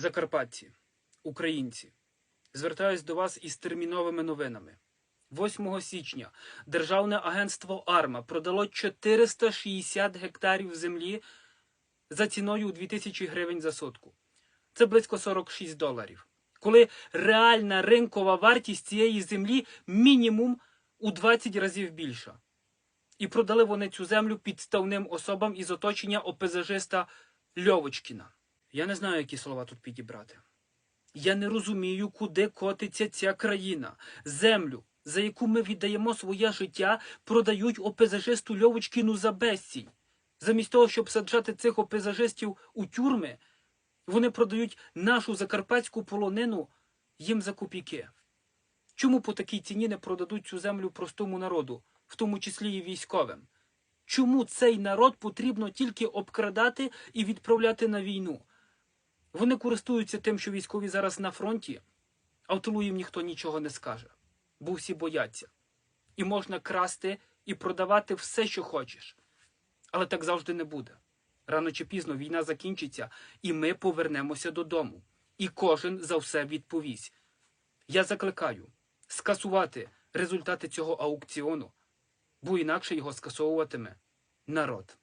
Закарпатці, українці, звертаюсь до вас із терміновими новинами. 8 січня Державне агентство Арма продало 460 гектарів землі за ціною у 2000 гривень за сотку. Це близько 46 доларів. Коли реальна ринкова вартість цієї землі мінімум у 20 разів більша. І продали вони цю землю підставним особам із оточення ОПЗЖиста Льовочкіна. Я не знаю, які слова тут підібрати. Я не розумію, куди котиться ця країна. Землю, за яку ми віддаємо своє життя, продають ОПЗЖисту Льовочкіну за безцінь. Замість того, щоб саджати цих ОПЗЖистів у тюрми, вони продають нашу закарпатську полонину їм за копійки. Чому по такій ціні не продадуть цю землю простому народу, в тому числі і військовим? Чому цей народ потрібно тільки обкрадати і відправляти на війну? Вони користуються тим, що військові зараз на фронті, а в тилу їм ніхто нічого не скаже, бо всі бояться. І можна красти і продавати все, що хочеш. Але так завжди не буде. Рано чи пізно війна закінчиться, і ми повернемося додому. І кожен за все відповість. Я закликаю скасувати результати цього аукціону, бо інакше його скасовуватиме народ.